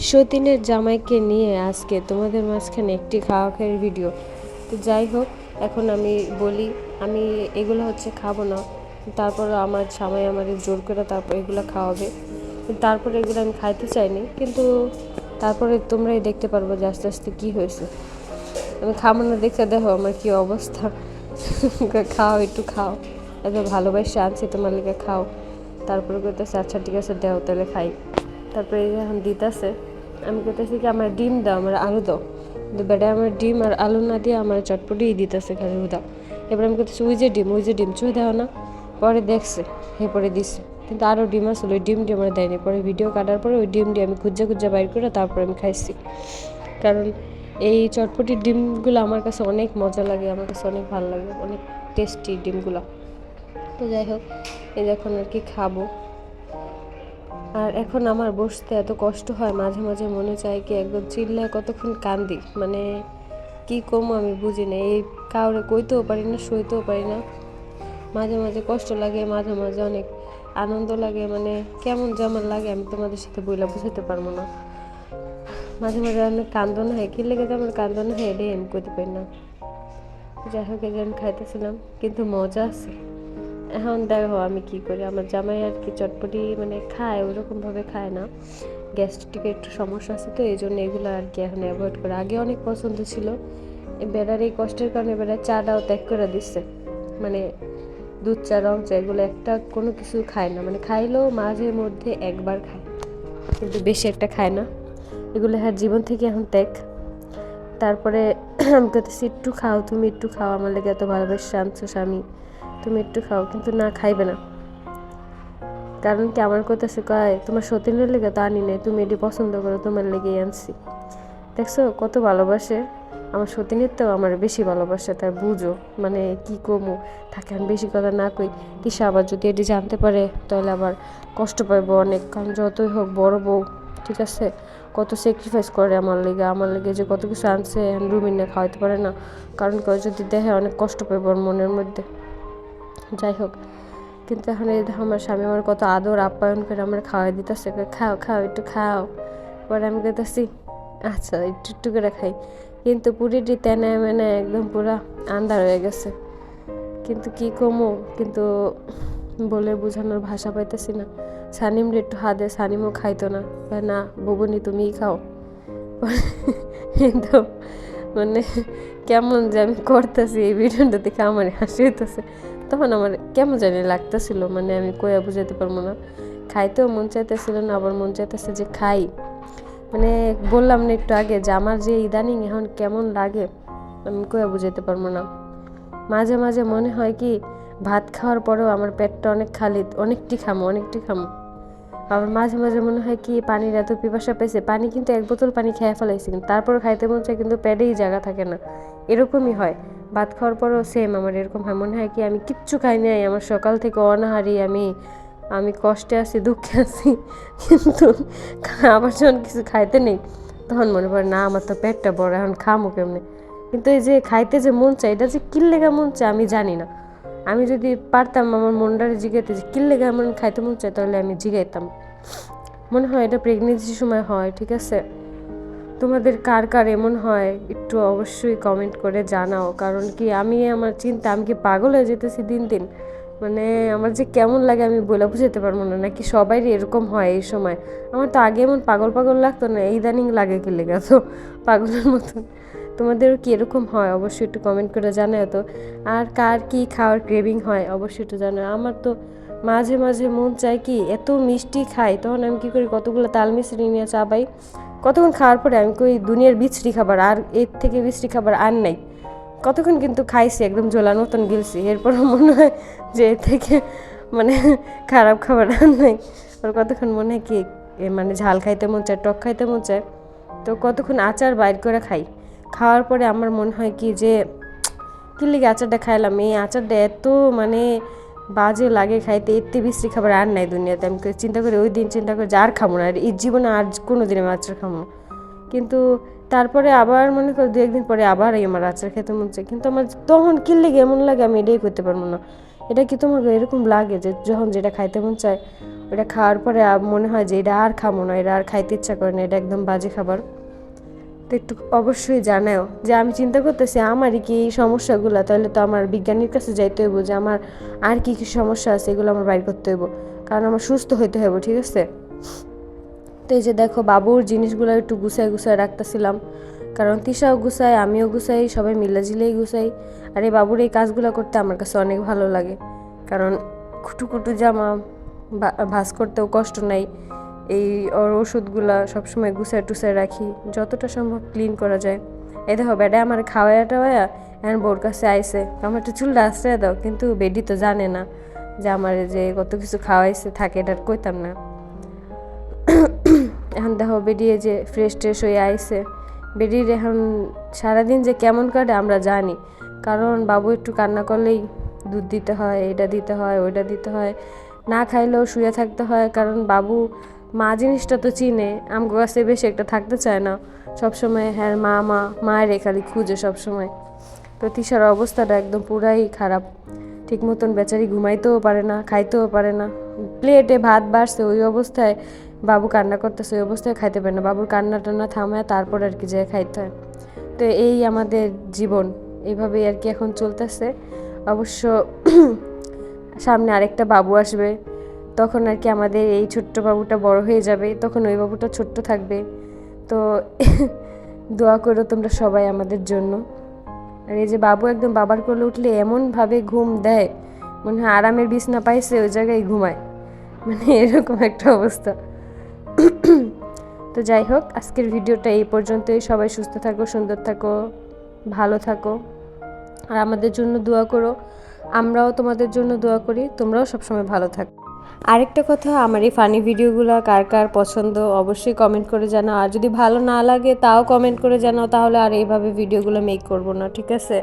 সতীনের জামাইকে নিয়ে আজকে তোমাদের মাঝখানে একটি খাওয়া খাওয়ার ভিডিও তো যাই হোক, এখন আমি বলি, আমি এগুলো হচ্ছে খাব না। তারপর আমার জামাই আমার জোর করে তারপর এগুলো খাওয়াবে। তারপরে এগুলো আমি খাইতে চাইনি, কিন্তু তারপরে তোমরাই দেখতে পারব যে আস্তে আস্তে কী হয়েছে। আমি খাব না দেখে দেখো আমার কী অবস্থা। খাও, একটু খাও। এত ভালোবাসে আনছি তোমার লিগে খাও। তারপরে করতেছে আচ্ছা ঠিক আছে, দেও, তাহলে খাই। তারপরে এখন দিতেছে আমি করতেছি কি, আমার ডিম দাও, আমার আলু দাও। কিন্তু বেটা, আমার ডিম আর আলু না দিয়ে আমার চটপটি দিতেছে খালি উদা। এবার আমি করতেছি ওই যে ডিম, ওই যে ডিম চুই দেওয়া না। পরে দেখছে এরপরে দিচ্ছে কিন্তু আরও ডিম আসলে ওই ডিমটি আমার দেয়নি। পরে ভিডিও কাটার পরে ওই ডিমটি আমি খুঁজে খুঁজে বাইর করে তারপরে আমি খাইছি। কারণ এই চটপটির ডিমগুলো আমার কাছে অনেক মজা লাগে, আমার কাছে অনেক ভালো লাগে, অনেক টেস্টি ডিমগুলো। তো যাই হোক, এই যখন আর কি খাব। আর এখন আমার বসতে এত কষ্ট হয়, মাঝে মাঝে মনে চায় কি একদম চিল্লায় কতক্ষণ কান্দি। মানে কি কম আমি বুঝি না, এই কাউরে কইতেও পারি না, সইতেও পারি না। মাঝে মাঝে কষ্ট লাগে, মাঝে মাঝে অনেক আনন্দ লাগে মানে কেমন যেমন লাগে আমি তোমাদের সাথে বইলা বুঝাতে পারব না। মাঝে মাঝে অনেক কান্দন হয়, কি লেগে যে আমার কান্দন হয় এটাই আমি করতে পারি না। যাই হোক, এই খাইতেছিলাম, কিন্তু মজা আছে। এখন দেখো আমি কি করি, আমার জামাই আর কি চটপটি মানে খায়, ওরকমভাবে খায় না। গ্যাস্ট্রিকে একটু সমস্যা আছে তো এই জন্য এগুলো আর কি এখন অ্যাভয়েড করে। আগে অনেক পছন্দ ছিল বেড়ার এই কষ্টের কারণে বেড়ার চাটাও ত্যাগ করে দিচ্ছে মানে দুধ চা, রং চা, এগুলো একটা কোনো কিছু খায় না। মানে খাইলেও মাঝে মধ্যে একবার খায়, কিন্তু বেশি একটা খায় না। এগুলো হ্যাঁ জীবন থেকে এখন ত্যাগ। তারপরে আমি একটু খাও, তুমি একটু খাও, আমার লেগে এত ভালোবাসা, আনছো স্বামী। তুমি একটু খাও, কিন্তু না খাইবে না। কারণ কি আমার করতেছে কয়, তোমার সতীনের লেগে তো আনি নাই, তুমি এটি পছন্দ করো, তোমার লেগেই আনছি। দেখছ, কত ভালোবাসে। আমার সতীনের তো আমার বেশি ভালোবাসে, তাই বুঝো মানে কি কমু থাকে আমি বেশি কথা না কই। তিশা আবার যদি এটি জানতে পারে, তাহলে আবার কষ্ট পাইবো অনেক, কারণ যতই হোক বড় বউ, ঠিক আছে? কত স্যাক্রিফাইস করে আমার লেগে আমার লেগে যে কত কিছু আনছে রুমিন না খাওয়াইতে পারে না। কারণ কেউ যদি দেখে অনেক কষ্ট পাইব মনের মধ্যে। যাই হোক। কিন্তু এখন এই আমার স্বামী আমার কত আদর, আপ্যায়ন করে আমার খাওয়াই দিতেছে। খাও খাও, একটু খাও। পরে আমি কইতেছি আচ্ছা একটু একটু করে খাই। কিন্তু পুরিটি তেনায় মেনে একদম পুরা আন্ধার হয়ে গেছে। কিন্তু কি কমো? কিন্তু বলে বোঝানোর ভাষা পাইতেছি না। সানিমরে একটু হাতে সানিমও খাইতো না। না, ববনি, তুমিই খাও। কিন্তু মানে কেমন যে আমি করতেছি, এই ভিডিওটা দেখে আমার হাসি হইতেছে। তখন আমার কেমন জানি লাগতেছিল মানে আমি কয়া বুঝাতে পারব না। খাইতেও মন চাইতেছিল না, আবার মন চাইতেছে যে খাই। মানে বললাম না একটু আগে যে আমার যে ইদানিং এখন কেমন লাগে, আমি কয়া বুঝাতে পারব না। মাঝে মাঝে মনে হয় কি, ভাত খাওয়ার পরেও আমার পেটটা অনেক খালি, অনেকটি খামো অনেকটি খামো। আবার মাঝে মাঝে মনে হয় কি, পানির এত পিপাসা পেয়েছে, পানি কিন্তু এক বোতল পানি খেয়ে ফেলাইছি, কিন্তু তারপর খাইতে মন চায় কিন্তু পেটেই জায়গা থাকে না। এরকমই হয়। ভাত খাওয়ার পরও সেম আমার এরকম হয়। মনে হয় কি আমি কিচ্ছু খাই নাই, আমার সকাল থেকে অনাহারি আমি আমি কষ্টে আছি, দুঃখে আছি, কিন্তু আবার যখন কিছু খাইতে নেই, তখন মনে পড়ে, না, আমার তো পেটটা বড়, এখন খামো কেমনে? কিন্তু এই যে খাইতে যে মন চায়, এটা যে কিল্লেগা মন চায়, আমি জানি না। আমি যদি পারতাম, আমার মনটারে জিগাইতে যে কিল্লেগা এমন খাইতে মন চায়, তাহলে আমি জিগাইতাম। মনে হয় এটা প্রেগনেন্সির সময় হয়, ঠিক আছে? তোমাদের কার কার এমন হয়, একটু অবশ্যই কমেন্ট করে জানাও। কারণ কি, আমি আমার চিন্তা, আমি কি পাগল হয়ে যেতেছি দিন দিন? মানে আমার যে কেমন লাগে আমি বলে বুঝাতে পারব না। নাকি সবারই এরকম হয় এই সময়? আমার তো আগে এমন পাগল পাগল লাগতো না এই দানিং লাগে কি লেগে তো? পাগলের মতন। তোমাদেরও কি এরকম হয়? অবশ্যই একটু কমেন্ট করে জানাও তো। আর কার কি খাওয়ার ক্রেভিং হয়? অবশ্যই একটু জানাও। আমার তো মাঝে মাঝে মন চায় কি, এত মিষ্টি খাই, তখন আমি কি করি, কতগুলো তাল মিশ্রি নিয়ে চাবাই কতক্ষণ খাওয়ার পরে আমি কই, দুনিয়ার বিছড়ি খাবার, আর এর থেকে বিছড়ি খাবার আর নাই। কতক্ষণ কিন্তু খাইছি, একদম জোলার মতন গিলছি। এরপর মনে হয় যে এর থেকে মানে খারাপ খাবার আর নাই। আর কতক্ষণ মনে হয় কি মানে ঝাল খাইতে মন চায়, টক খাইতে মন চায়। তো কতক্ষণ আচার বাইর করে খাই। খাওয়ার পরে আমার মনে হয় কি যে, কি লিগে আচারটা খাইলাম? এই আচারটা এত মানে বাজে লাগে খাইতে, এতে বিশ্রী খাবার আর নাই দুনিয়াতে। আমি চিন্তা করি ওই দিন চিন্তা করি যে আর খাব না, আর এই জীবনে আর কোনো দিন আমি আচার খাব। কিন্তু তারপরে আবার মনে করি দু একদিন পরে আবার আমার আচার খেতে মন চায়। কিন্তু আমার তখন কি লেগে, এমন লাগে আমি এটাই করতে পারব না। এটা কি তোমার এরকম লাগে যে যখন যেটা খাইতে মন চায়, ওটা খাওয়ার পরে মনে হয় যে এটা আর খাব না, এটা আর খাইতে ইচ্ছা করে না, এটা একদম বাজে খাবার। তো একটু অবশ্যই জানাও যে আমি চিন্তা করতেছি, আমারই কি এই সমস্যাগুলো? তাহলে তো আমার বিজ্ঞানীর কাছে যাইতে হইব যে আমার আর কি কি সমস্যা আছে, এগুলো আমার বাইর করতে হইব। কারণ আমার সুস্থ হইতে হইব, ঠিক আছে? তো এই যে দেখো, বাবুর জিনিসগুলো একটু গুছাই গুছাই রাখতেছিলাম। কারণ তিশাও গুছাই আমিও গুছাই, সবাই মিলাজিলেই গুছাই। আর এই বাবুর এই কাজগুলো করতে আমার কাছে অনেক ভালো লাগে। কারণ খুটু খুটু জামা ভা- ভাঁজ করতেও কষ্ট নাই। এই ওর ওষুধগুলা সবসময় গুছায় টুসায় রাখি, যতটা সম্ভব ক্লিন করা যায়। এই দেখো বেডা আমার খাওয়াইয়া টাওয়াইয়া এখন বোর কাছে আইসে আমার একটু চুলটা আশ্রয় দাও, কিন্তু বেডি তো জানে না যে আমার যে কত কিছু খাওয়াইছে, থাকে এটা কইতাম না। এখন দেখো বেরিয়ে যে ফ্রেশ ট্রেশ হয়ে আইসে বেরিয়ে এখন সারাদিন যে কেমন কাটে আমরা জানি, কারণ বাবু একটু কান্না করলেই দুধ দিতে হয়, এটা দিতে হয়, ওইটা দিতে হয়। না খাইলেও শুয়ে থাকতে হয়, কারণ বাবু মা জিনিসটা তো চিনে, আমগো কাছে বেশি একটা থাকতে চায় না। সবসময় হ্যাঁ মা মা, মায়ের খালি খুঁজে সবসময়। তো তিশার অবস্থাটা একদম পুরাই খারাপ। ঠিক মতন বেচারি ঘুমাইতেও পারে না, খাইতেও পারে না। প্লেটে ভাত বাড়ছে, ওই অবস্থায় বাবু কান্না করতেছে, ওই অবস্থায় খাইতে পারে না। বাবুর কান্না টান্না থামায় তারপর আর কি যে খাইতে হয়। তো এই আমাদের জীবন, এইভাবেই আর কি এখন চলতেছে। অবশ্য সামনে আরেকটা বাবু আসবে। তখন আর কি আমাদের এই ছোট্ট বাবুটা বড় হয়ে যাবে, তখন ওই বাবুটা ছোট্ট থাকবে। তো দোয়া করো তোমরা সবাই আমাদের জন্য। আর এই যে বাবু একদম বাবার কোলে উঠলে এমনভাবে ঘুম দেয়, মনে হয় আরামের বিছনা পাইছে, ওই জায়গায় ঘুমায়। মানে এরকম একটা অবস্থা। তো যাই হোক, আজকের ভিডিওটা এই পর্যন্তই। সবাই সুস্থ থাকো, সুন্দর থাকো, ভালো থাকো। আর আমাদের জন্য দোয়া করো। আমরাও তোমাদের জন্য দোয়া করি। তোমরাও সবসময় ভালো থাকো। আরেকটা কথা, আমার এই ফানি ভিডিওগুলো কার কার পছন্দ অবশ্যই কমেন্ট করে জানাও। আর যদি ভালো না লাগে, তাও কমেন্ট করে জানাও, তাহলে আর এইভাবে ভিডিওগুলো মেক করব না, ঠিক আছে?